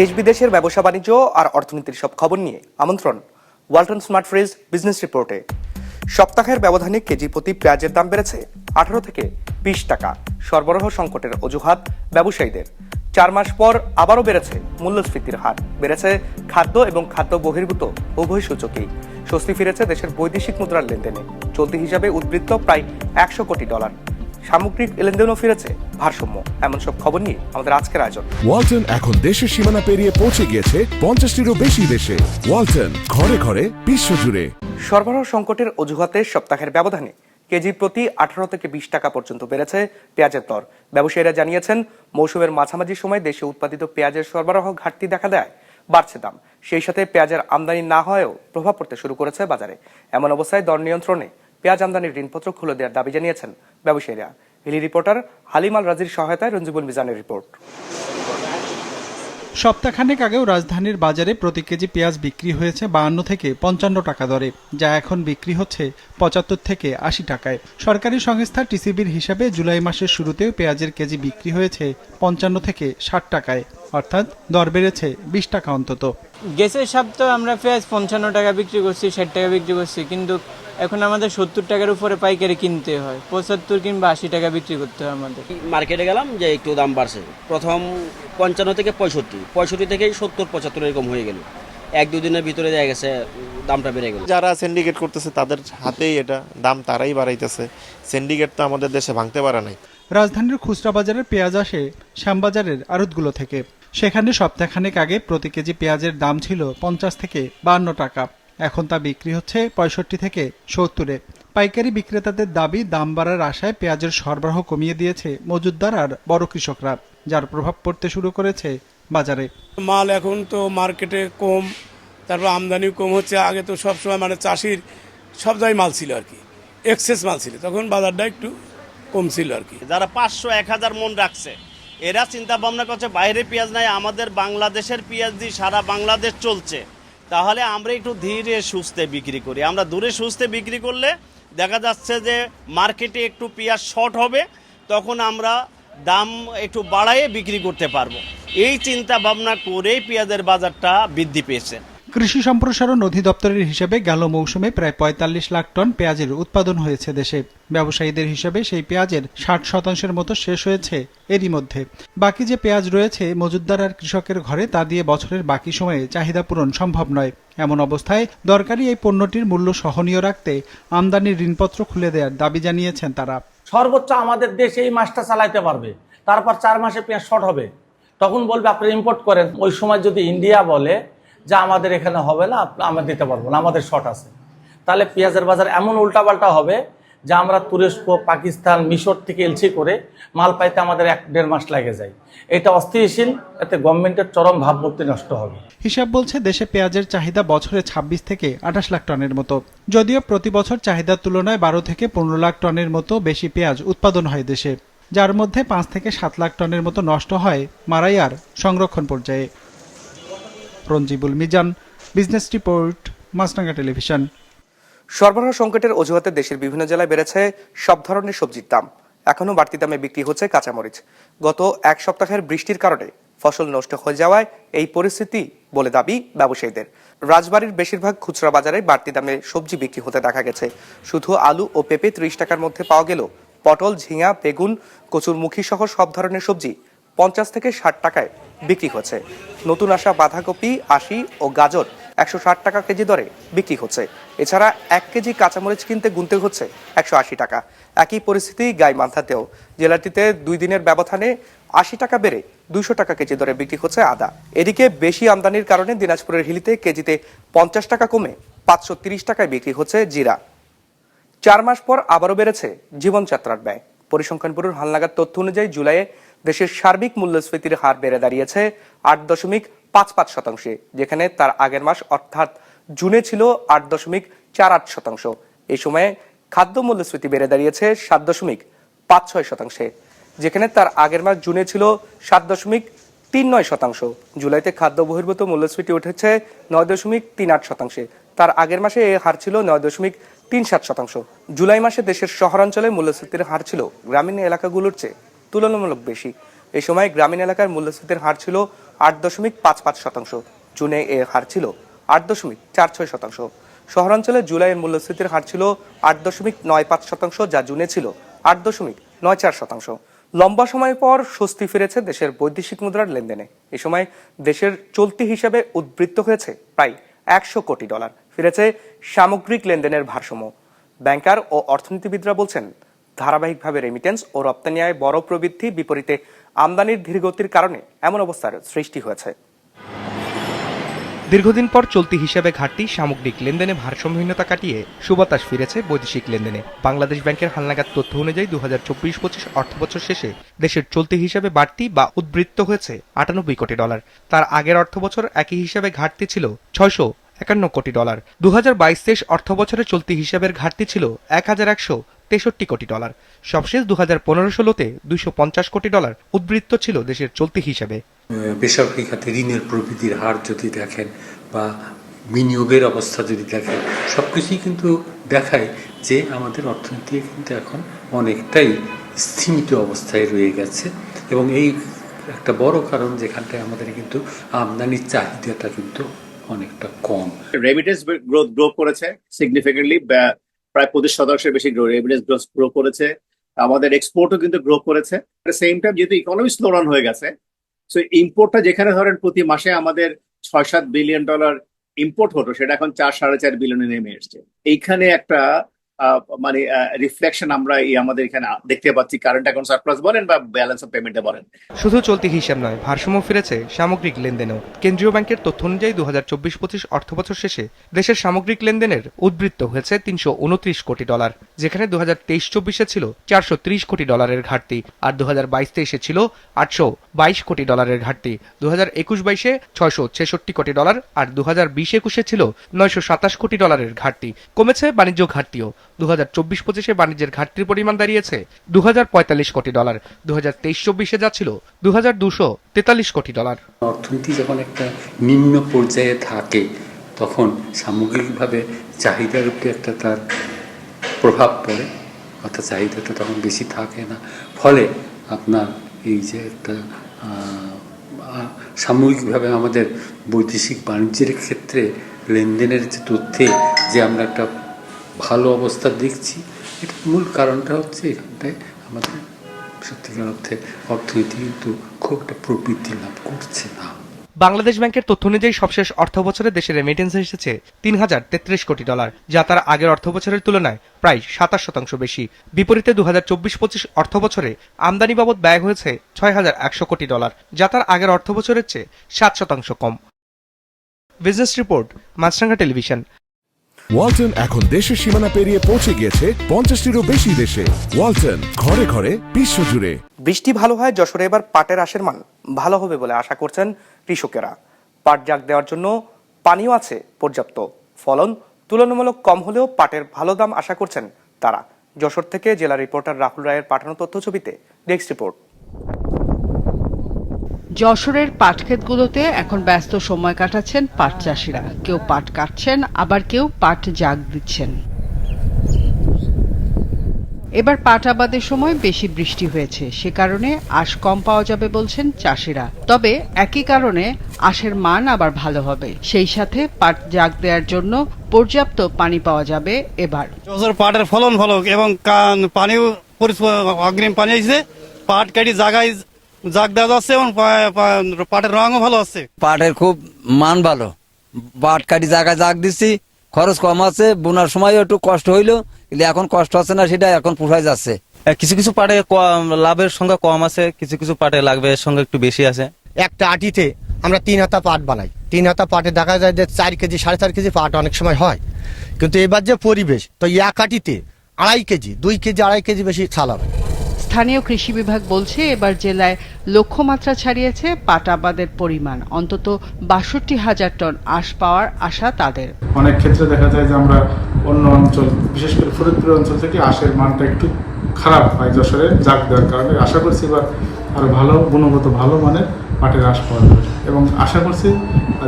দেশ বিদেশের ব্যবসা বাণিজ্য আর অর্থনীতির সব খবর নিয়ে আমন্ত্রণ, ওয়ালটন স্মার্ট ফ্রিজ বিজনেস রিপোর্টে। সপ্তাহের ব্যবধানে কেজি প্রতি পেঁয়াজের দাম বেড়েছে আঠারো থেকে বিশ টাকা। সরবরাহ সংকটের অজুহাত ব্যবসায়ীদের। চার মাস পর আবারও বেড়েছে মূল্যস্ফীতির হার। বেড়েছে খাদ্য এবং খাদ্য বহির্ভূত উভয় সূচকেই। স্বস্তি ফিরেছে দেশের বৈদেশিক মুদ্রার লেনদেনে। চলতি হিসাবে উদ্বৃত্ত প্রায় একশো কোটি ডলার। সামগ্রিক লেনদেনও ফিরেছে ভারসাম্য। এমন সব খবর নিয়ে আমাদের আজকের আয়োজন। ওয়ালটন এখন দেশের সীমানা পেরিয়ে পৌঁছে গিয়েছে পঞ্চাশটিরও বেশি দেশে। ওয়ালটন ঘরে ঘরে বিশ্বজুড়ে। সরবরাহ সংকটের অজুহাতে সপ্তাহের ব্যবধানে কেজি প্রতি আঠারো থেকে বিশ টাকা পর্যন্ত বেড়েছে পেঁয়াজের দর। ব্যবসায়ীরা জানিয়েছেন মৌসুমের মাঝামাঝি সময় দেশে উৎপাদিত পেঁয়াজের সরবরাহ ঘাটতি দেখা দেয়। বাড়ছে দাম। সেই সাথে পেঁয়াজের আমদানি না হয়েও প্রভাব পড়তে শুরু করেছে বাজারে। এমন অবস্থায় দর নিয়ন্ত্রণে পেঁয়াজ আমদানির ঋণপত্র খুলে দেওয়ার দাবি জানিয়েছেন ব্যবসায়ীরা। হিলি রিপোর্টার হালিমাল রাজির সহায়তায় রঞ্জিবুল মিজানের রিপোর্ট। সপ্তাহখানেক আগেও রাজধানীর বাজারে প্রতি কেজি পেঁয়াজ বিক্রি হয়েছে বাহান্ন থেকে পঞ্চান্ন টাকা দরে যা এখন বিক্রি হচ্ছে পঁচাত্তর থেকে আশি টাকায়। সরকারি সংস্থা টিসিবির হিসাবে জুলাই মাসের শুরুতেও পেঁয়াজের কেজি বিক্রি হয়েছে পঞ্চান্ন থেকে ষাট টাকায় অর্থাৎ দর বেড়েছে বিশ টাকা অন্তত। গ্যাসের সপ্তাহ আমরা পেঁয়াজ পঞ্চান্ন টাকা বিক্রি করছি ষাট টাকা বিক্রি করছি কিন্তু এখন আমাদের সত্তর টাকার উপরে পাইকারি কিনতে হয়। পঁচাত্তর কিংবা আশি টাকা বিক্রি করতে হয় আমাদের। মার্কেটে গেলাম যে একটু দাম বাড়ছে। প্রথম পঞ্চান্ন থেকে পঁয়ষট্টি। পঁয়ষট্টি থেকে সত্তর পঁচাত্তর এরকম হয়ে গেল। এক দুদিনের ভিতরে দেখা গেছে দামটা বেড়ে গেল। যারা সিন্ডিকেট করতেছে তাদের হাতেই এটা দাম তারাই বাড়াইতেছে। সিন্ডিকেট তো আমাদের দেশে ভাঙতে পারে নাই। রাজধানীর খুচরা বাজারের পেঁয়াজ আসে শ্যামবাজারের আড়তগুলো থেকে। সেখানে সপ্তাহখানেক আগে প্রতি কেজি পেঁয়াজের দাম ছিল পঞ্চাশ থেকে বান্ন টাকা। এখন তা বিক্রি হচ্ছে পঁয়ষট্টি থেকে সত্তরে। পাইকারি বিক্রেতাদের দাবি দাম বাড়ার আশায় পেঁয়াজের সরবরাহ কমিয়ে দিয়েছে মজুতদার আর বড় কৃষকরা যার প্রভাব পড়তে শুরু করেছে বাজারে। মাল এখন তো মার্কেটে কম তারপর আমদানিও কম হচ্ছে। আগে তো সবসময় মানে চাষির সব জায়গায় মাল ছিল আর কি এক্সেস মাল ছিল। তখন বাজারটা একটু কম ছিল আর কি। যারা পাঁচশো এক হাজার মন রাখছে এরা চিন্তা ভাবনা করছে বাইরে পেঁয়াজ নাই আমাদের বাংলাদেশের পেঁয়াজ দিয়ে সারা বাংলাদেশ চলছে। তাহলে আমরা একটু ধীরে সুস্থে বিক্রি করি। আমরা দূরে সুস্থে বিক্রি করলে দেখা যাচ্ছে যে মার্কেটে একটু পেঁয়াজ শর্ট হবে, তখন আমরা দাম একটু বাড়াইয়ে বিক্রি করতে পারব। এই চিন্তা ভাবনা করেই পেঁয়াজের বাজারটা বৃদ্ধি পেয়েছে। কৃষি সম্প্রসারণ অধিদপ্তরের হিসেবে গেল মৌসুমে প্রায় পঁয়তাল্লিশ লাখ টন পেঁয়াজের উৎপাদন হয়েছে দেশে। ব্যবসায়ীদের হিসেবে সেই পেঁয়াজের ষাট শতাংশের মতো শেষ হয়েছে এরই মধ্যে। বাকি যে পেঁয়াজ রয়েছে, মজুতদার আর কৃষকের ঘরে তা দিয়ে বছরের বাকি সময়ে চাহিদা পূরণ সম্ভব নয়। এমন অবস্থায় দরকারি এই পণ্যটির মূল্য সহনীয় রাখতে আমদানির ঋণপত্র খুলে দেওয়ার দাবি জানিয়েছেন তারা। সর্বোচ্চ আমাদের দেশ এই মাসটা চালাইতে পারবে। তারপর চার মাসে পেঁয়াজ শর্ট হবে। তখন বলবে, আপনি ইম্পোর্ট করেন। ওই সময় যদি ইন্ডিয়া বলে যে আমাদের এখানে হবে না, আমরা দিতে পারব না, আমাদের শর্ট আছে। তাহলে পেঁয়াজের বাজার এমন উল্টাপাল্টা হবে যে আমরা তুরস্ক, পাকিস্তান, মিশর থেকে এলসি করে মাল পাইতে আমাদের এক দেড় মাস লাগে যায়। এটা অস্থিতিশীল, এতে গভর্নমেন্টের চরম ভাবমূর্তি নষ্ট হবে। হিসাব বলছে দেশে পেঁয়াজের চাহিদা বছরে ২৬ থেকে আঠাশ লাখ টনের মতো। যদিও প্রতি বছর চাহিদার তুলনায় বারো থেকে পনেরো লাখ টনের মতো বেশি পেঁয়াজ উৎপাদন হয় দেশে, যার মধ্যে পাঁচ থেকে সাত লাখ টনের মতো নষ্ট হয় মারাই আর সংরক্ষণ পর্যায়ে। Ranjibul Mizan, business report Maasranga television. সরবরাহ সংকটের অজুহাতে দেশের বিভিন্ন জেলায় বেড়েছে সব ধরনের সবজির দাম। এখনও বাড়তি দামে বিক্রি হচ্ছে কাঁচামরিচ। গত এক সপ্তাহের বৃষ্টির কারণে ফসল নষ্ট হয়ে যাওয়ায় এই পরিস্থিতি বলে দাবি ব্যবসায়ীদের। রাজবাড়ির বেশিরভাগ খুচরা বাজারে বাড়তি দামে সবজি বিক্রি হতে দেখা গেছে। শুধু আলু ও পেঁপে ত্রিশ টাকার মধ্যে পাওয়া গেল। পটল, ঝিঙা, বেগুন, কচুরমুখী সহ সব ধরনের সবজি পঞ্চাশ থেকে ষাট টাকায় বিক্রি হচ্ছে। নতুন আসা বাঁধাকপি, আশি ও গাজর একশো ষাট টাকা কেজি দরে বিক্রি হচ্ছে। এছাড়া এক কেজি কাঁচামরিচ কিনতে গুনতে হচ্ছে একশো আশি টাকা। একই পরিস্থিতি গাই গাইমান্থাতেও। জেলাটিতে দুই দিনের ব্যবধানে আশি টাকা বেড়ে দুইশো টাকা কেজি দরে বিক্রি হচ্ছে আদা। এদিকে বেশি আমদানির কারণে দিনাজপুরের হিলিতে কেজিতে পঞ্চাশ টাকা কমে পাঁচশো তিরিশ টাকায় বিক্রি হচ্ছে জিরা। চার মাস পর আবারও বেড়েছে জীবনযাত্রার ব্যয়। পরিসংখ্যান ব্যুরোর হালনাগাদ তথ্য অনুযায়ী জুলাইয়ে দেশের সার্বিক মূল্যস্ফীতির হার বেড়ে দাঁড়িয়েছে আট দশমিক পাঁচ পাঁচ শতাংশে, যেখানে তার আগের মাস অর্থাৎ জুনে ছিল আট দশমিক চার আট শতাংশ। এই সময়ে খাদ্য মূল্যস্ফীতি বেড়ে দাঁড়িয়েছে সাত দশমিক পাঁচ ছয় শতাংশে, যেখানে তার আগের মাস জুনে ছিল সাত দশমিক তিন নয় শতাংশ। জুলাইতে খাদ্য বহির্ভূত মূল্যস্ফীতি উঠেছে নয় দশমিক তিন আট শতাংশে। তার আগের মাসে এই হার ছিল নয় দশমিক তিন সাত শতাংশ। জুলাই মাসে দেশের শহরাঞ্চলে মূল্যস্ফীতির হার ছিল, গ্রামীণ এলাকাগুলোর চেয়ে। তুলনামূলক বেশি। এ সময় গ্রামীণ এলাকার মূল্যস্ফীতির হার ছিল আট দশমিক পাঁচ পাঁচ শতাংশ। জুনে এর হার ছিল আট দশমিক চার ছয় শতাংশ। শহরাঞ্চলে জুলাইয়ের মূল্যস্ফীতির হার ছিল আট দশমিক নয় পাঁচ শতাংশ, যা জুনে ছিল আট দশমিক নয় চার শতাংশ। লম্বা সময় পর স্বস্তি ফিরেছে দেশের বৈদেশিক মুদ্রার লেনদেনে। এ সময় দেশের চলতি হিসাবে উদ্বৃত্ত হয়েছে প্রায় একশো কোটি ডলার। ফিরেছে সামগ্রিক লেনদেনের ভারসাম্য। ব্যাংকার ও অর্থনীতিবিদরা বলছেন ধারাবাহিকভাবে রেমিটেন্স ও রপ্তানি আয় বড় প্রবৃদ্ধি বিপরীতে আমদানির ধীরগতির কারণে এমন অবস্থার সৃষ্টি হয়েছে। দীর্ঘদিন পর চলতি হিসাবে ঘাটতি, সামগ্রিক লেনদেনে ভারসাম্যহীনতা কাটিয়ে সুবাতাস ফিরেছে বৈদেশিক লেনদেনে। বাংলাদেশ ব্যাংকের হালনাগাদ তথ্য অনুযায়ী দু হাজার চব্বিশ পঁচিশ অর্থবছর শেষে দেশের চলতি হিসাবে বাড়তি বা উদ্বৃত্ত হয়েছে আটানব্বই কোটি ডলার। তার আগের অর্থবছর একই হিসাবে ঘাটতি ছিল ছয়শো একান্ন কোটি ডলার। দু হাজার বাইশ তেইশ অর্থবছরে চলতি হিসাবের ঘাটতি ছিল এক হাজার একশো তেষট্টি কোটি ডলার। সবশেষ দু হাজার পনেরো ষোলোতে দুইশো পঞ্চাশ কোটি ডলার উদ্বৃত্ত ছিল দেশের চলতি হিসাবে। বেসরকারি খাতে ঋণের প্রবৃদ্ধির হার যদি দেখেন বা বিনিয়োগের অবস্থা যদি দেখেন সব কিছুই কিন্তু দেখায় যে আমাদের অর্থনীতি কিন্তু এখন অনেকটাই স্থিমিত অবস্থায় রয়ে গেছে। এবং এই একটা বড় কারণ যেখানটায় আমাদের কিন্তু আমদানির চাহিদাটা কিন্তু অনেকটা কম। রেমিটেন্স গ্রোথ গ্রো করেছে সিগনিফিকেন্টলি প্রায় পঁচিশ শতাংশের বেশি রেমিটেন্স গ্রোথ গ্রো করেছে। আমাদের এক্সপোর্টও কিন্তু গ্রো করেছে। সেম টাইম যেহেতু ইকোনমি স্লো ডাউন হয়ে গেছে সো ইম্পোর্টটা যেখানে ধরেন প্রতি মাসে আমাদের ছয় সাত বিলিয়ন ডলার ইম্পোর্ট হতো, সেটা এখন চার সাড়ে চার বিলিয়নে নেমে এসছে। এইখানে একটা মানে রিফ্লেকশন আমরা এই আমাদের এখানে দেখতে পাচ্ছি কারেন্ট অ্যাকাউন্ট সারপ্লাস বলেন বা ব্যালেন্স অফ পেমেন্টে বলেন। শুধু চলতি হিসাব নয়, ভারসাম্য ফিরেছে সামগ্রিক লেনদেনেও। কেন্দ্রীয় ব্যাংকের তথ্য অনুযায়ী দু হাজার চব্বিশ পঁচিশ অর্থবছর শেষে দেশের সামগ্রিক লেনদেনের উদ্বৃত্ত হয়েছে তিনশো উনত্রিশ কোটি ডলার, যেখানে দু হাজার তেইশ চব্বিশে ছিল চারশো ত্রিশ কোটি ডলারের ঘাটতি আর দু হাজার বাইশ তেইশে ছিল আটশো বাইশ কোটি ডলারের ঘাটতি। দু হাজার একুশ বাইশে ছয়শো ছেষট্টি কোটি ডলার আর দু হাজার বিশ একুশে ছিল নয়শো সাতাশ কোটি ডলারের ঘাটতি। কমেছে বাণিজ্য ঘাটতিও। দু হাজার চব্বিশ পঁচিশে বাণিজ্যের ঘাটতির পরিমাণ দাঁড়িয়েছে দু হাজার পঁয়তাল্লিশ কোটি ডলার। দু হাজার তেইশ চব্বিশে যা ছিল দু হাজার দুশো তেতাল্লিশ কোটি ডলার। অর্থনীতি যখন একটা নিম্ন পর্যায়ে থাকে, তখন সামগ্রিকভাবে চাহিদার উপরে একটা তার প্রভাব পড়ে, অর্থাৎ চাহিদাটা তখন বেশি থাকে না। ফলে আপনার এই যে একটা সামগ্রিকভাবে আমাদের বৈদেশিক বাণিজ্যের ক্ষেত্রে লেনদেনের যে তথ্যে যে আমরা একটা ভালো অবস্থা দেখছি। এটার মূল কারণটা হচ্ছে এখানটায় আমাদের সত্যিকার অর্থে অর্থনীতি কিন্তু খুব একটা প্রবৃদ্ধি লাভ করছে না। বাংলাদেশ ব্যাংকের তথ্য অনুযায়ী সবশেষ অর্থ বছরে দেশের রেমিটেন্স এসেছে তিন হাজার তেত্রিশ কোটি ডলার, যা তার আগের অর্থ বছরের তুলনায় প্রায় সাতাশ শতাংশ বেশি। বিপরীতে দু হাজার চব্বিশ পঁচিশ অর্থ বছরে আমদানি বাবদ ব্যয় হয়েছে ছয় হাজার একশো কোটি ডলার, যা তার আগের অর্থ বছরের চেয়ে সাত শতাংশ কম। Business report Maasranga television Walton এখন দেশের সীমানা পেরিয়ে পৌঁছে গিয়েছে পঞ্চাশটিরও বেশি দেশে। ওয়ালটন, ঘরে ঘরে বিশ্বজুড়ে বৃষ্টি ভালো হয়, যশোরে এবার পাটের আশের মান ভালো হবে বলে আশা করছেন কৃষকেরা। পাট জাগ দেওয়ার জন্য পানিও আছে পর্যাপ্ত। ফলন তুলনামূলক কম হলেও পাটের ভালো দাম আশা করছেন তারা। যশোর থেকে জেলা রিপোর্টার রাহুল রায়ের পাঠানো তথ্য ছবিতে, ডেস্ক রিপোর্ট। যশোরের পাটক্ষেতগুলোতে এখন ব্যস্ত সময় কাটাচ্ছেন পাট চাষিরা। কেউ পাট কাটছেন, আবার কেউ পাট জাগ দিচ্ছেন। এবার পাট আবাদের সময় বেশি বৃষ্টি হয়েছে। সে কারণে আশ কম পাওয়া যাবে বলছেন চাষিরা। তবে একই কারণে আশের মান আবার ভালো হবে। সেই সাথে পাট জাগ দেওয়ার জন্য পর্যাপ্ত পানি পাওয়া যাবে এবার। পাটের ফলন ভালো এবং পানিও অগ্রিম পানি পাট কাটি জায়গায় জাগ দেওয়া যাচ্ছে এবং পা- পা- পাটের রঙও ভালো আছে। পাটের খুব মান ভালো। পাট কাটি জায়গায় জাগ দিচ্ছি খরচ কম আছে বোনার সময় একটু কষ্ট হইল কিন্তু এখন কষ্ট আছে না সেটা এখন পোষায় যাচ্ছে। কিছু কিছু পাটে কম- লাভের সংখ্যা কম আছে কিছু কিছু পাটে লাভের সংখ্যা একটু বেশি আছে। একটা আটিতে আমরা তিন হাতা পাট বানাই। তিন হাতা পাটে দেখা যায় যে চার কেজি সাড়ে চার কেজি পাট অনেক সময় হয়। কিন্তু এবার যে পরিবেশ তো এক আটিতে আড়াই কেজি দুই কেজি আড়াই কেজি বেশি ছাল হবে। স্থানীয় কৃষি বিভাগ বলছে, এবার জেলায় লক্ষ্যমাত্রা ছাড়িয়েছে পাট আবাদের পরিমাণ। অন্তত বাষট্টি হাজার টন আশ পাওয়ার আশা তাদের। অনেক ক্ষেত্রে দেখা যায় যে আমরা অন্য অঞ্চল, বিশেষ করে ফরিদপুর অঞ্চল থেকে আশের মানটা একটু খারাপ হয় যশোরে জাগ দেওয়ার কারণে। আশা করছি এবার আরও ভালো, গুণগত ভালো মানের পাটের আশ পাওয়া যাবে। এবং আশা করছি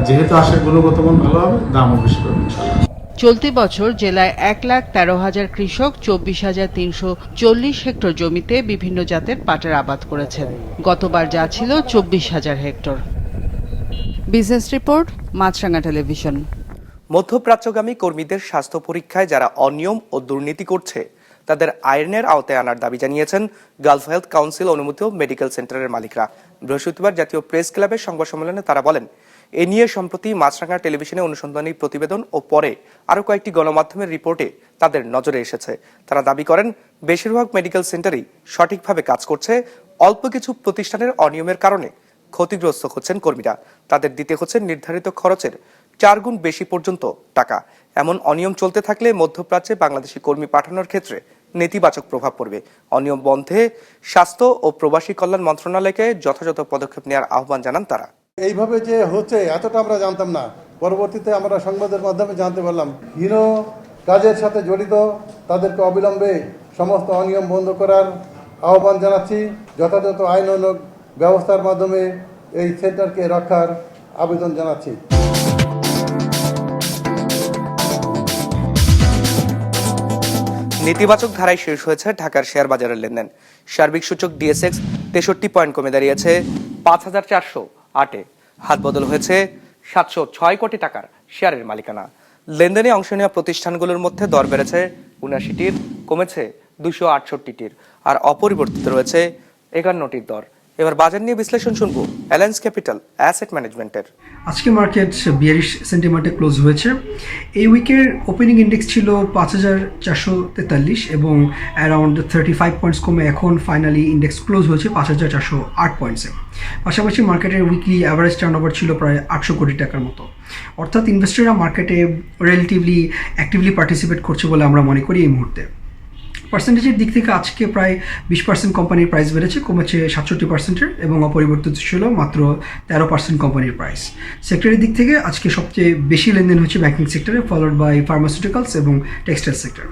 যেহেতু আশের গুণগত মান ভালো হবে, দামও বেশি পাবে, ইনশাল্লাহ। চলতি বছর জেলায় এক লাখ তেরো হাজার কৃষক চব্বিশ হাজার তিনশো চল্লিশ হেক্টর জমিতে বিভিন্ন জাতের পাটের আবাদ করেছেন। গতবার যা ছিল চব্বিশ হাজার hectare. Business report Maasranga television. মধ্যপ্রাচ্যগামী কর্মীদের স্বাস্থ্য পরীক্ষায় যারা অনিয়ম ও দুর্নীতি করছে, তাদের আইনের আওতায় আনার দাবি জানিয়েছেন গালফ হেলথ কাউন্সিল অনুমোদিত মেডিকেল সেন্টারের মালিকরা। বৃহস্পতিবার জাতীয় প্রেস ক্লাবের সংবাদ সম্মেলনে তারা বলেন এ নিয়ে সম্প্রতি মাছরাঙ্গা টেলিভিশনে অনুসন্ধানী প্রতিবেদন ও পরে আরও কয়েকটি গণমাধ্যমের রিপোর্টে তাদের নজরে এসেছে। তারা দাবি করেন, বেশিরভাগ মেডিকেল সেন্টারই সঠিকভাবে কাজ করছে, অল্প কিছু প্রতিষ্ঠানের অনিয়মের কারণে ক্ষতিগ্রস্ত হচ্ছেন কর্মীরা। তাদের দিতে হচ্ছে নির্ধারিত খরচের চার গুণ বেশি পর্যন্ত টাকা। এমন অনিয়ম চলতে থাকলে মধ্যপ্রাচ্যে বাংলাদেশি কর্মী পাঠানোর ক্ষেত্রে নেতিবাচক প্রভাব পড়বে। অনিয়ম বন্ধে স্বাস্থ্য ও প্রবাসী কল্যাণ মন্ত্রণালয়কে যথাযথ পদক্ষেপ নেওয়ার আহ্বান জানান তারা। এইভাবে যে হচ্ছে, এতটা আমরা জানতাম না। পরবর্তীতে আমরা সংবাদের মাধ্যমে জানতে পারলাম হীন কাজের সাথে জড়িত, তাদেরকে অবিলম্বে সমস্ত অনিয়ম বন্ধ করার আহ্বান জানাচ্ছি। যথাযথ আইনানুগ ব্যবস্থার মাধ্যমে এই সেন্টারকে রক্ষার আবেদন জানাচ্ছি। নেতিবাচক ধারায় শেষ হয়েছে ঢাকার শেয়ার বাজারের লেনদেন। সার্বিক সূচক ডিএসএক্স তেষট্টি পয়েন্ট কমে দাঁড়িয়েছে পাঁচ হাজার চারশো। আটে। হাত বদল হয়েছে সাতশো ছয় কোটি টাকার শেয়ারের মালিকানা। লেনদেনে অংশ নেওয়া প্রতিষ্ঠানগুলোর মধ্যে দর বেড়েছে উনাশিটির কমেছে দুশো আটষট্টিটির, আর অপরিবর্তিত রয়েছে একান্নটির দর। এবার বাজার নিয়ে বিশ্লেষণ শুনব অ্যালায়েন্স ক্যাপিটাল, অ্যাসেট ম্যানেজমেন্টের। আজকে মার্কেট বিয়ারিশ সেন্টিমেন্টে ক্লোজ হয়েছে। এই উইকের ওপেনিং ইন্ডেক্স ছিল পাঁচ হাজার চারশো তেতাল্লিশ এবং অ্যারাউন্ড থার্টি ফাইভ পয়েন্টস কমে এখন ফাইনালি ইন্ডেক্স ক্লোজ হয়েছে পাঁচ হাজার চারশো আট পয়েন্টসে পাশাপাশি মার্কেটের উইকলি অ্যাভারেজ টার্ন ওভার ছিল প্রায় আটশো কোটি টাকার মতো। অর্থাৎ ইনভেস্টররা মার্কেটে রিলেটিভলি অ্যাক্টিভলি পার্টিসিপেট করছে বলে আমরা মনে করি এই মুহূর্তে। পার্সেন্টেজের দিক থেকে আজকে প্রায় বিশ পার্সেন্ট কোম্পানির প্রাইস বেড়েছে, কমেছে সাতষট্টি পার্সেন্টের এবং অপরিবর্তিত ছিল মাত্র তেরো পার্সেন্ট কোম্পানির প্রাইস সেক্টরের দিক থেকে আজকে সবচেয়ে বেশি লেনদেন হচ্ছে ব্যাংকিং সেক্টরে ফলোড বাই ফার্মাসিউটিক্যালস এবং টেক্সটাইল সেক্টর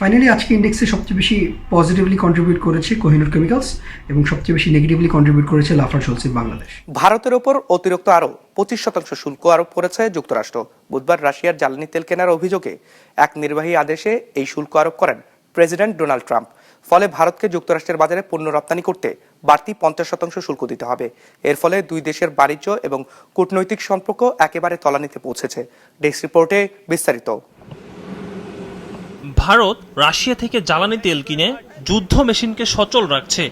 ফাইনালি আজকে ইন্ডেক্সে সবচেয়ে বেশি পজিটিভলি কন্ট্রিবিউট করেছে কোহিনুর কেমিক্যালস এবং সবচেয়ে বেশি নেগেটিভলি কন্ট্রিবিউট করেছে লাফার চলছে বাংলাদেশ। ভারতের ওপর অতিরিক্ত আরও পঁচিশ শতাংশ শুল্ক আরোপ করেছে যুক্তরাষ্ট্র। বুধবার রাশিয়ার জ্বালানি তেল কেনার অভিযোগে এক নির্বাহী আদেশে এই শুল্ক আরোপ করেন প্রেসিডেন্ট ডোনাল্ড ট্রাম্প। ফলে ভারতকে যুক্তরাষ্ট্রের বাজারে পণ্য রপ্তানি করতে বাড়তি পঞ্চাশ শতাংশ শুল্ক দিতে হবে। এর ফলে দুই দেশের বাণিজ্য এবং কূটনৈতিক সম্পর্ক একেবারে তলানিতে পৌঁছেছে। ডেস্ক রিপোর্টে বিস্তারিত। ভারত রাশিয়া থেকে জ্বালানি তেল কিনে যুদ্ধ মেশিনকে সচল রাখছে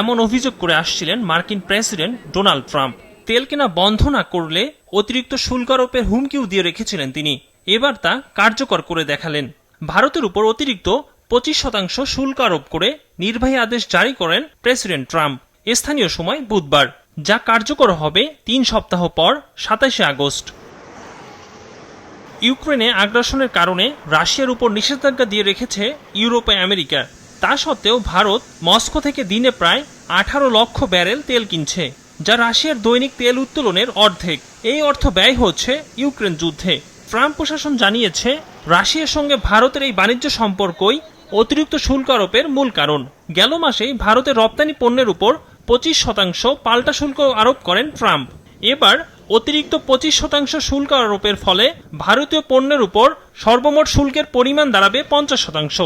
এমন অভিযোগ করে আসছিলেন মার্কিন প্রেসিডেন্ট ডোনাল্ড ট্রাম্প। তেল কেনা বন্ধ না করলে অতিরিক্ত শুল্ক আরোপের হুমকিও দিয়ে রেখেছিলেন তিনি। এবার তা কার্যকর করে দেখালেন। ভারতের উপর অতিরিক্ত পঁচিশ শতাংশ শুল্ক আরোপ করে নির্বাহী আদেশ জারি করেন প্রেসিডেন্ট ট্রাম্প। স্থানীয় সময় বুধবার, যা কার্যকর হবে তিন সপ্তাহ পর সাতাশে আগস্ট। ইউক্রেনে আগ্রাসনের কারণে রাশিয়ার উপর নিষেধাজ্ঞা দিয়ে রেখেছে ইউরোপ আমেরিকা। তা সত্ত্বেও ভারত মস্কো থেকে দিনে প্রায় আঠারো লক্ষ ব্যারেল তেল কিনছে, যা রাশিয়ার দৈনিক তেল উত্তোলনের অর্ধেক। এই অর্থ ব্যয় হচ্ছে ইউক্রেন যুদ্ধে। ট্রাম্প প্রশাসন জানিয়েছে, রাশিয়ার সঙ্গে ভারতের এই বাণিজ্য সম্পর্কই অতিরিক্ত শুল্ক আরোপের মূল কারণ। গেল মাসেই ভারতের রপ্তানি পণ্যের উপর পঁচিশ শতাংশ পাল্টা শুল্ক আরোপ করেন ট্রাম্প। এবার অতিরিক্ত পঁচিশ শতাংশ শুল্ক আরোপের ফলে ভারতীয় পণ্যের উপর সর্বমোট শুল্কের পরিমাণ দাঁড়াবে পঞ্চাশ শতাংশ।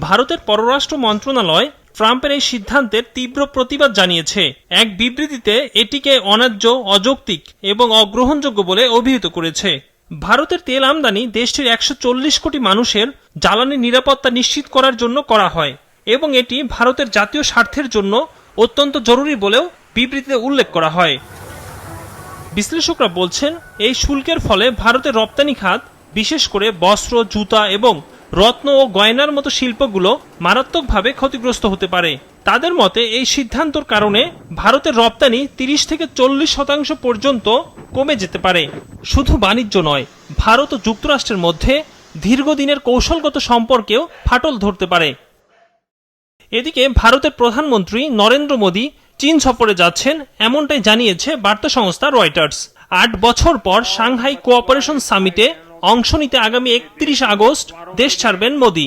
ভারতের পররাষ্ট্র মন্ত্রণালয় ট্রাম্পের এই সিদ্ধান্তের তীব্র প্রতিবাদ জানিয়েছে। এক বিবৃতিতে এটিকে অন্যায্য অযৌক্তিক এবং অগ্রহণযোগ্য বলে অভিহিত করেছে। ভারতের তেল আমদানি দেশটির একশো চল্লিশ কোটি মানুষের জ্বালানি নিরাপত্তা নিশ্চিত করার জন্য করা হয় এবং এটি ভারতের জাতীয় স্বার্থের জন্য অত্যন্ত জরুরি বলেও বিবৃতিতে উল্লেখ করা হয়। বিশ্লেষকরা বলছেন, এই শুল্কের ফলে ভারতের রপ্তানি খাত, বিশেষ করে বস্ত্র, জুতা এবং রত্ন ও গয়নার মতো শিল্পগুলো মারাত্মকভাবে ক্ষতিগ্রস্ত হতে পারে। তাদের মতে, এই সিদ্ধান্তর কারণে ভারতের রপ্তানি তিরিশ থেকে চল্লিশ শতাংশ পর্যন্ত কমে যেতে পারে। শুধু বাণিজ্য নয়, ভারত ও যুক্তরাষ্ট্রের মধ্যে দীর্ঘদিনের কৌশলগত সম্পর্কেও ফাটল ধরতে পারে। এদিকে ভারতের প্রধানমন্ত্রী নরেন্দ্র মোদী চীন সফরে যাচ্ছেন এমনটাই জানিয়েছে বার্তা সংস্থা রয়টার্স। আট বছর পর সাংহাই কোঅপারেশন সামিটে অংশ নিতে আগামী একত্রিশ আগস্ট দেশ ছাড়বেন Modi.